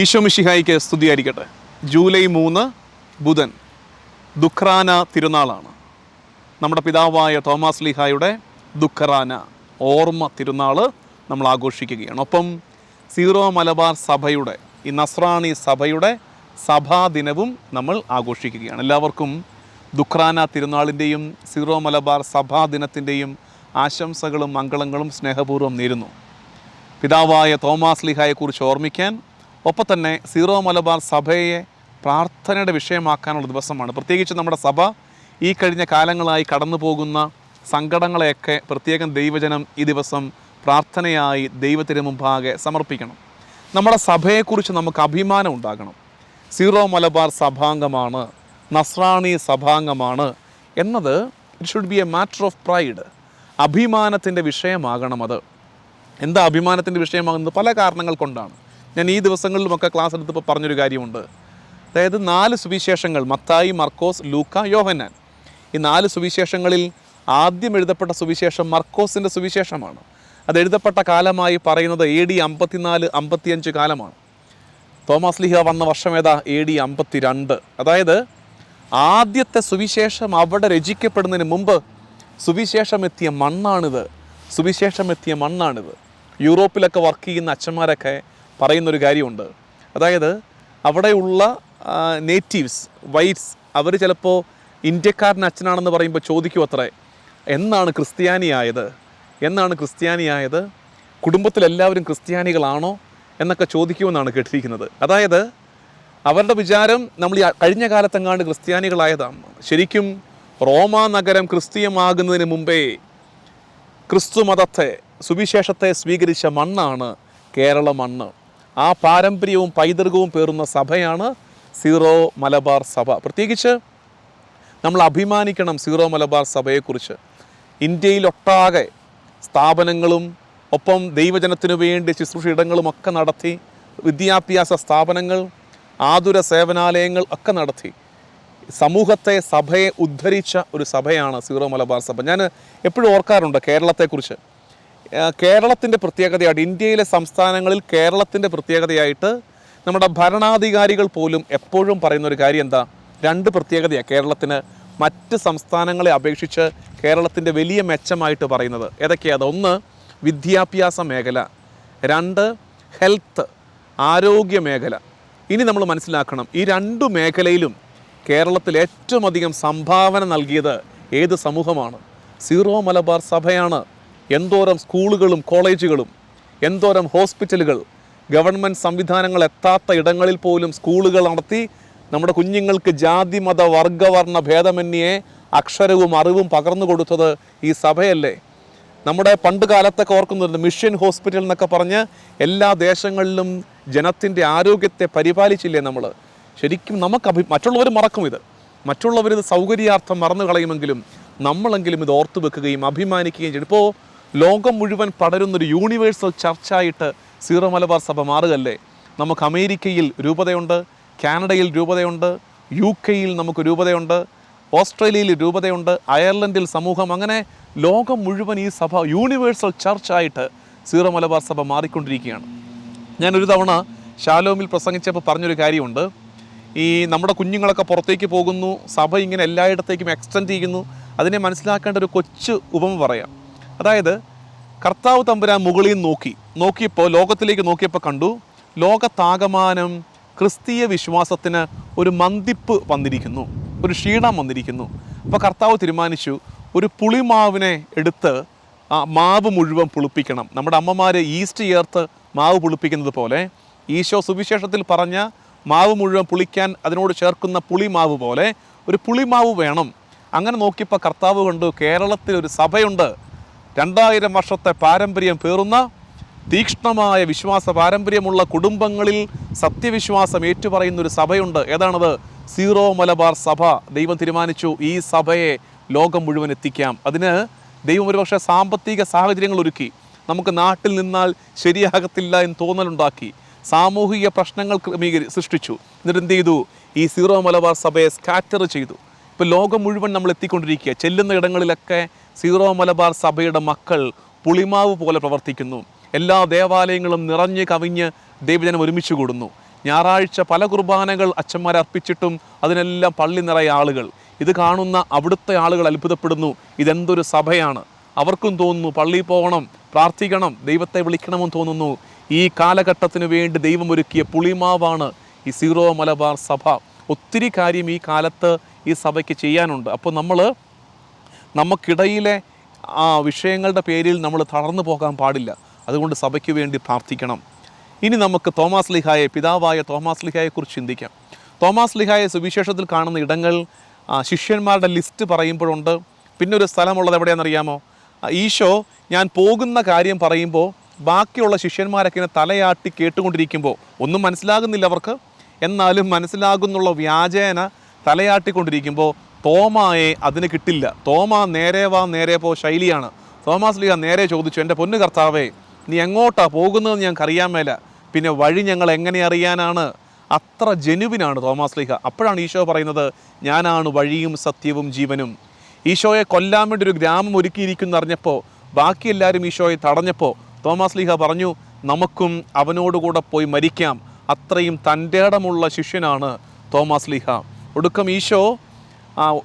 ഈശോ മിഷിഹായിക്ക് സ്തുതിയായിരിക്കട്ടെ. ജൂലൈ മൂന്ന് ബുധൻ. ദുഃഖറാന തിരുനാളാണ്. നമ്മുടെ പിതാവായ തോമസ് ലിഹായുടെ ദുഃഖറാന ഓർമ്മ തിരുനാൾ നമ്മൾ ആഘോഷിക്കുകയാണ്. ഒപ്പം സീറോ മലബാർ സഭയുടെ ഈ നസ്രാണി സഭയുടെ സഭാദിനവും നമ്മൾ ആഘോഷിക്കുകയാണ്. എല്ലാവർക്കും ദുഃഖറാന തിരുനാളിന്റെയും സീറോ മലബാർ സഭാദിനത്തിന്റെയും ആശംസകളും മംഗളങ്ങളും സ്നേഹപൂർവം നേരുന്നു. പിതാവായ തോമാസ് ലിഹായെക്കുറിച്ച് ഓർമ്മിക്കാൻ ഒപ്പം തന്നെ സീറോ മലബാർ സഭയെ പ്രാർത്ഥനയുടെ വിഷയമാക്കാനുള്ള ദിവസമാണ്. പ്രത്യേകിച്ച് നമ്മുടെ സഭ ഈ കഴിഞ്ഞ കാലങ്ങളായി കടന്നു പോകുന്ന സങ്കടങ്ങളെയൊക്കെ പ്രത്യേകം ദൈവജനം ഈ ദിവസം പ്രാർത്ഥനയായി ദൈവത്തിന് മുമ്പാകെ സമർപ്പിക്കണം. നമ്മുടെ സഭയെക്കുറിച്ച് നമുക്ക് അഭിമാനം ഉണ്ടാകണം. സീറോ മലബാർ സഭാംഗമാണ് നസ്രാണി സഭാംഗമാണ് എന്നത് it should be a matter of pride അഭിമാനത്തിന്റെ വിഷയമാകണം അത്. എന്താ അഭിമാനത്തിന്റെ വിഷയമാകുന്നത്? പല കാരണങ്ങൾ കൊണ്ടാണ്. ഞാൻ ഈ ദിവസങ്ങളിലുമൊക്കെ ക്ലാസ് എടുത്തപ്പോൾ പറഞ്ഞൊരു കാര്യമുണ്ട്. അതായത് നാല് സുവിശേഷങ്ങൾ മത്തായി മർക്കോസ് ലൂക്ക യോഹന്നാൻ. ഈ നാല് സുവിശേഷങ്ങളിൽ ആദ്യം എഴുതപ്പെട്ട സുവിശേഷം മർക്കോസിന്റെ സുവിശേഷമാണ്. അത് എഴുതപ്പെട്ട കാലമായി പറയുന്നത് എ ഡി അമ്പത്തിനാല് അമ്പത്തിയഞ്ച് കാലമാണ്. തോമസ് ലിഹ വന്ന വർഷം ഏതാ? എ ഡി അമ്പത്തി രണ്ട് അതായത് ആദ്യത്തെ സുവിശേഷം അവിടെ രചിക്കപ്പെടുന്നതിന് മുമ്പ് സുവിശേഷം എത്തിയ മണ്ണാണിത്. സുവിശേഷം എത്തിയ മണ്ണാണിത്. യൂറോപ്പിലൊക്കെ വർക്ക് ചെയ്യുന്ന അച്ഛന്മാരൊക്കെ പറയുന്നൊരു കാര്യമുണ്ട്. അതായത് അവിടെയുള്ള നേറ്റീവ്സ് വൈറ്റ്സ് അവർ ചിലപ്പോൾ ഇന്ത്യക്കാരൻ അച്ഛനാണെന്ന് പറയുമ്പോൾ ചോദിക്കും അത്രേ എന്നാണ് ക്രിസ്ത്യാനിയായത്? എന്നാണ് ക്രിസ്ത്യാനിയായത്? കുടുംബത്തിലെല്ലാവരും ക്രിസ്ത്യാനികളാണോ? എന്നൊക്കെ ചോദിക്കുമെന്നാണ് കേട്ടിരിക്കുന്നത്. അതായത് അവരുടെ വിചാരം നമ്മൾ ഈ കഴിഞ്ഞ കാലത്തെങ്ങാണ്ട് ക്രിസ്ത്യാനികളായതാണ്. ശരിക്കും റോമാ നഗരം ക്രിസ്തീയമാകുന്നതിന് മുമ്പേ ക്രിസ്തു മതത്തെ സുവിശേഷത്തെ സ്വീകരിച്ച മണ്ണാണ് കേരള മണ്ണ് ആ പാരമ്പര്യവും പൈതൃകവും പേറുന്ന സഭയാണ് സീറോ മലബാർ സഭ. പ്രത്യേകിച്ച് നമ്മൾ അഭിമാനിക്കണം സീറോ മലബാർ സഭയെക്കുറിച്ച്. ഇന്ത്യയിലൊട്ടാകെ സ്ഥാപനങ്ങളും ഒപ്പം ദൈവജനത്തിനു വേണ്ടി ശുശ്രൂഷ ഇടങ്ങളും ഒക്കെ നടത്തി വിദ്യാഭ്യാസ സ്ഥാപനങ്ങൾ ആതുര സേവനാലയങ്ങൾ ഒക്കെ നടത്തി. സമൂഹത്തെ സഭയെ ഉദ്ധരിച്ച ഒരു സഭയാണ് സീറോ മലബാർ സഭ. ഞാൻ എപ്പോഴും ഓർക്കാറുണ്ട് കേരളത്തെക്കുറിച്ച്. കേരളത്തിന്റെ പ്രത്യേകതയായിട്ട് ഇന്ത്യയിലെ സംസ്ഥാനങ്ങളിൽ കേരളത്തിന്റെ പ്രത്യേകതയായിട്ട് നമ്മുടെ ഭരണാധികാരികൾ പോലും എപ്പോഴും പറയുന്ന ഒരു കാര്യം എന്താ? രണ്ട് പ്രത്യേകതയാണ് കേരളത്തിന്. മറ്റ് സംസ്ഥാനങ്ങളെ അപേക്ഷിച്ച് കേരളത്തിന്റെ വലിയ മെച്ചമായിട്ട് പറയുന്നത് ഏതൊക്കെയാണ് ഒന്ന് വിദ്യാഭ്യാസ മേഖല. രണ്ട് ഹെൽത്ത് ആരോഗ്യ മേഖല. ഇനി നമ്മൾ മനസ്സിലാക്കണം ഈ രണ്ടു മേഖലയിലും കേരളത്തിൽ ഏറ്റവും അധികം സംഭാവന നൽകിയത് ഏത് സമൂഹമാണ്? സീറോ മലബാർ സഭയാണ്. എന്തോരം സ്കൂളുകളും കോളേജുകളും എന്തോരം ഹോസ്പിറ്റലുകൾ ഗവൺമെന്റ് സംവിധാനങ്ങൾ എത്താത്ത ഇടങ്ങളിൽ പോലും സ്കൂളുകൾ നടത്തി നമ്മുടെ കുഞ്ഞുങ്ങൾക്ക് ജാതി മത വർഗവർണ ഭേദമന്യേ അക്ഷരവും അറിവും പകർന്നു കൊടുത്തത് ഈ സഭയല്ലേ? നമ്മുടെ പണ്ട് കാലത്തൊക്കെ ഓർക്കുന്നുണ്ട് മിഷൻ ഹോസ്പിറ്റൽ എന്നൊക്കെ പറഞ്ഞ് എല്ലാ ദേശങ്ങളിലും ജനത്തിന്റെ ആരോഗ്യത്തെ പരിപാലിച്ചില്ലേ നമ്മൾ ശരിക്കും നമുക്ക് അഭി മറ്റുള്ളവർ മറക്കും ഇത്. മറ്റുള്ളവരിത് സൗകര്യാർത്ഥം മറന്നു കളയുമെങ്കിലും നമ്മളെങ്കിലും ഇത് ഓർത്തു വെക്കുകയും അഭിമാനിക്കുകയും ചെയ്യും. ഇപ്പോൾ ലോകം മുഴുവൻ പടരുന്നൊരു യൂണിവേഴ്സൽ ചർച്ചായിട്ട് സീറോ മലബാർ സഭ മാറുകയല്ലേ? നമുക്ക് അമേരിക്കയിൽ രൂപതയുണ്ട് കാനഡയിൽ രൂപതയുണ്ട് യു കെയിൽ നമുക്ക് രൂപതയുണ്ട് ഓസ്ട്രേലിയയിൽ രൂപതയുണ്ട് അയർലൻഡിൽ സമൂഹം. അങ്ങനെ ലോകം മുഴുവൻ ഈ സഭ യൂണിവേഴ്സൽ ചർച്ചായിട്ട് സീറോ മലബാർ സഭ മാറിക്കൊണ്ടിരിക്കുകയാണ്. ഞാനൊരു തവണ ഷാലോമിൽ പ്രസംഗിച്ചപ്പോൾ പറഞ്ഞൊരു കാര്യമുണ്ട്. ഈ നമ്മുടെ കുഞ്ഞുങ്ങളൊക്കെ പുറത്തേക്ക് പോകുന്നു സഭ ഇങ്ങനെ എല്ലായിടത്തേക്കും എക്സ്റ്റെൻഡ് ചെയ്യുന്നു. അതിനെ മനസ്സിലാക്കേണ്ട ഒരു കൊച്ചു ഉപമ പറയാം. അതായത് കർത്താവ് തമ്പുരാൻ മുകളിൽ നോക്കി നോക്കിയപ്പോൾ ലോകത്തിലേക്ക് നോക്കിയപ്പോൾ കണ്ടു ലോകത്താകമാനം ക്രിസ്തീയ വിശ്വാസത്തിന് ഒരു മന്തിപ്പ് വന്നിരിക്കുന്നു ഒരു ക്ഷീണം വന്നിരിക്കുന്നു. അപ്പോൾ കർത്താവ് തീരുമാനിച്ചു ഒരു പുളിമാവിനെ എടുത്ത് ആ മാവ് മുഴുവൻ പുളിപ്പിക്കണം. നമ്മുടെ അമ്മമാർ ഈസ്റ്റ് ചേർത്ത് മാവ് പുളിപ്പിക്കുന്നത് പോലെ ഈശോ സുവിശേഷത്തിൽ പറഞ്ഞ മാവ് മുഴുവൻ പുളിക്കാൻ അതിനോട് ചേർക്കുന്ന പുളിമാവ് പോലെ ഒരു പുളിമാവ് വേണം. അങ്ങനെ നോക്കിയപ്പോൾ കർത്താവ് കണ്ടു കേരളത്തിൽ ഒരു സഭയുണ്ട്. രണ്ടായിരം വർഷത്തെ പാരമ്പര്യം പേറുന്ന തീക്ഷ്ണമായ വിശ്വാസ പാരമ്പര്യമുള്ള കുടുംബങ്ങളിൽ സത്യവിശ്വാസം ഏറ്റുപറയുന്ന ഒരു സഭയുണ്ട്. ഏതാണത്? സീറോ മലബാർ സഭ. ദൈവം തീരുമാനിച്ചു ഈ സഭയെ ലോകം മുഴുവൻ എത്തിക്കാം. അതിന് ദൈവം ഒരുപക്ഷെ സാമ്പത്തിക സാഹചര്യങ്ങൾ ഒരുക്കി. നമുക്ക് നാട്ടിൽ നിന്നാൽ ശരിയാകത്തില്ല എന്ന് തോന്നലുണ്ടാക്കി. സാമൂഹിക പ്രശ്നങ്ങൾ ക്രമീകരി സൃഷ്ടിച്ചു. എന്നിട്ട് എന്ത് ചെയ്തു? ഈ സീറോ മലബാർ സഭയെ സ്കാറ്റർ ചെയ്തു. ഇപ്പോൾ ലോകം മുഴുവൻ നമ്മൾ എത്തിക്കൊണ്ടിരിക്കുക. ചെല്ലുന്ന ഇടങ്ങളിലൊക്കെ സീറോ മലബാർ സഭയുടെ മക്കൾ പുളിമാവ് പോലെ പ്രവർത്തിക്കുന്നു. എല്ലാ ദേവാലയങ്ങളും നിറഞ്ഞ് കവിഞ്ഞ് ദൈവജനം ഒരുമിച്ച് കൂടുന്നു. ഞായറാഴ്ച പല കുർബാനകൾ അച്ഛന്മാർ അർപ്പിച്ചിട്ടും അതിനെല്ലാം പള്ളി നിറയെ ആളുകൾ. ഇത് കാണുന്ന അവിടുത്തെ ആളുകൾ അത്ഭുതപ്പെടുന്നു. ഇതെന്തൊരു സഭയാണ്. അവർക്കും തോന്നുന്നു പള്ളിയിൽ പോകണം പ്രാർത്ഥിക്കണം ദൈവത്തെ വിളിക്കണമെന്ന് തോന്നുന്നു. ഈ കാലഘട്ടത്തിന് വേണ്ടി ദൈവം ഒരുക്കിയ പുളിമാവാണ് ഈ സീറോ മലബാർ സഭ. ഒത്തിരി കാര്യം ഈ കാലത്ത് ഈ സഭയ്ക്ക് ചെയ്യാനുണ്ട്. അപ്പോൾ നമ്മൾ നമുക്കിടയിലെ ആ വിഷയങ്ങളുടെ പേരിൽ നമ്മൾ തളർന്നു പോകാൻ പാടില്ല. അതുകൊണ്ട് സഭയ്ക്ക് വേണ്ടി പ്രാർത്ഥിക്കണം. ഇനി നമുക്ക് തോമാസ് ലിഹായെ പിതാവായ തോമാസ് ലിഹായെക്കുറിച്ച് ചിന്തിക്കാം. തോമാസ് ലിഹായെ സുവിശേഷത്തിൽ കാണുന്ന ഇടങ്ങൾ ശിഷ്യന്മാരുടെ ലിസ്റ്റ് പറയുമ്പോഴുണ്ട്. പിന്നെ ഒരു സ്ഥലമുള്ളത് എവിടെയാണെന്നറിയാമോ? ഈശോ ഞാൻ പോകുന്ന കാര്യം പറയുമ്പോൾ ബാക്കിയുള്ള ശിഷ്യന്മാരൊക്കെ ഇങ്ങനെ തലയാട്ടി കേട്ടുകൊണ്ടിരിക്കുമ്പോൾ ഒന്നും മനസ്സിലാകുന്നില്ല അവർക്ക്. എന്നാലും മനസ്സിലാകുന്നുള്ള വ്യാജേന തലയാട്ടിക്കൊണ്ടിരിക്കുമ്പോൾ തോമായെ അതിന് കിട്ടില്ല. തോമ നേരെ വാ നേരെ പോ ശൈലിയാണ്. തോമാസ് ലീഹ നേരെ ചോദിച്ചു എന്റെ പൊന്നു കർത്താവേ നീ എങ്ങോട്ടാ പോകുന്നതെന്ന് ഞങ്ങൾക്ക് അറിയാൻ മേല. പിന്നെ വഴി ഞങ്ങൾ എങ്ങനെ അറിയാനാണ്? അത്ര ജനുവിനാണ് തോമാസ് ലീഹ. അപ്പോഴാണ് ഈശോ പറയുന്നത് ഞാനാണ് വഴിയും സത്യവും ജീവനും. ഈശോയെ കൊല്ലാൻ വേണ്ടി ഒരു ഗ്രാമം ഒരുക്കിയിരിക്കുന്നു അറിഞ്ഞപ്പോൾ ബാക്കി എല്ലാവരും ഈശോയെ തടഞ്ഞപ്പോൾ തോമാസ് ലീഹ പറഞ്ഞു നമുക്കും അവനോടുകൂടെ പോയി മരിക്കാം. അത്രയും തന്റെ ഇടമുള്ള ശിഷ്യനാണ് തോമാസ് ലീഹ. ഒടുക്കം ഈശോ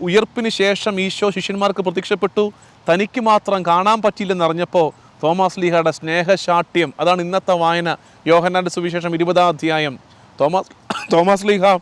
ഉയർപ്പിന് ശേഷം ഈശോ ശിഷ്യന്മാർക്ക് പ്രത്യക്ഷപ്പെട്ടു. തനിക്ക് മാത്രം കാണാൻ പറ്റിയില്ലെന്നറിഞ്ഞപ്പോൾ തോമസ് ലീഹയുടെ സ്നേഹശാഠ്യം അതാണ് ഇന്നത്തെ വായന. യോഹന്നാന്റെ സുവിശേഷം ഇരുപതാം അധ്യായം. തോമസ് തോമസ് ലീഹ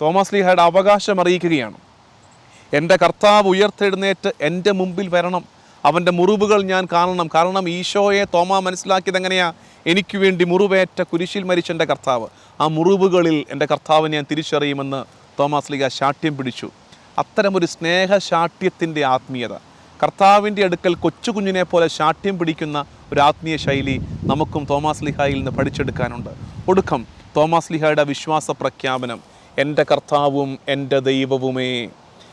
തോമസ് ലീഹയുടെ അവകാശം അറിയിക്കുകയാണ്. എന്റെ കർത്താവ് ഉയർത്തെഴുന്നേറ്റ് എന്റെ മുമ്പിൽ വരണം. അവന്റെ മുറിവുകൾ ഞാൻ കാണണം. കാരണം ഈശോയെ തോമ മനസ്സിലാക്കിയത് എങ്ങനെയാണ് എനിക്ക് വേണ്ടി മുറിവേറ്റ കുരിശിൽ മരിച്ച എന്റെ കർത്താവ്. ആ മുറിവുകളിൽ എന്റെ കർത്താവിനെ ഞാൻ തിരിച്ചറിയുമെന്ന് തോമസ് ലീഗ ശാഠ്യം പിടിച്ചു. അത്തരമൊരു സ്നേഹശാഠ്യത്തിന്റെ ആത്മീയത. കർത്താവിന്റെ അടുക്കൽ കൊച്ചു കുഞ്ഞിനെ പോലെ ശാഠ്യം പിടിക്കുന്ന ഒരു ആത്മീയ ശൈലി നമുക്കും തോമസ് ലിഹായിൽ നിന്ന് പഠിച്ചെടുക്കാനുണ്ട്. ഒടുക്കം തോമസ് ലിഹായുടെ വിശ്വാസ പ്രഖ്യാപനം എന്റെ കർത്താവും എന്റെ ദൈവവുമേ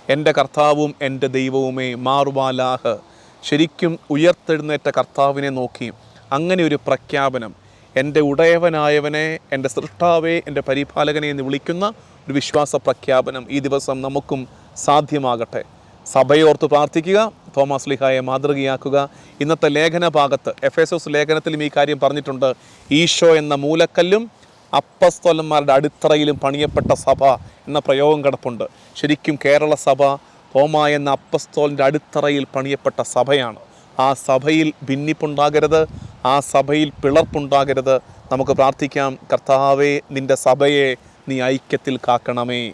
എന്റെ കർത്താവും എന്റെ ദൈവവുമേ മാറുവാലാഹ് ശരിക്കും ഉയർത്തെഴുന്നേറ്റ കർത്താവിനെ നോക്കി അങ്ങനെ ഒരു പ്രഖ്യാപനം എന്റെ ഉടയവനായവനെ എന്റെ സൃഷ്ടാവേ എന്റെ പരിപാലകനെ എന്ന് വിളിക്കുന്ന ഒരു വിശ്വാസ പ്രഖ്യാപനം ഈ ദിവസം നമുക്കും സാധ്യമാകട്ടെ. സഭയോർത്ത് പ്രാർത്ഥിക്കുക തോമസ് ലിഹായെ മാതൃകയാക്കുക. ഇന്നത്തെ ലേഖന ഭാഗത്ത് എഫ് എസ് എസ് ലേഖനത്തിലും ഈ കാര്യം പറഞ്ഞിട്ടുണ്ട്. ഈശോ എന്ന മൂലക്കല്ലും അപ്പസ്തോലന്മാരുടെ അടിത്തറയിലും പണിയപ്പെട്ട സഭ എന്ന പ്രയോഗം കിടപ്പുണ്ട്. ശരിക്കും കേരള സഭ തോമ എന്ന അപ്പസ്തോലിന്റെ അടിത്തറയിൽ പണിയപ്പെട്ട സഭയാണ്. ആ സഭയിൽ ഭിന്നിപ്പുണ്ടാകരുത് ആ സഭയിൽ പിളർപ്പുണ്ടാകരുത്. നമുക്ക് പ്രാർത്ഥിക്കാം കർത്താവേ നിന്റെ സഭയെ നീ ഐക്യത്തിൽ കാക്കണമേ.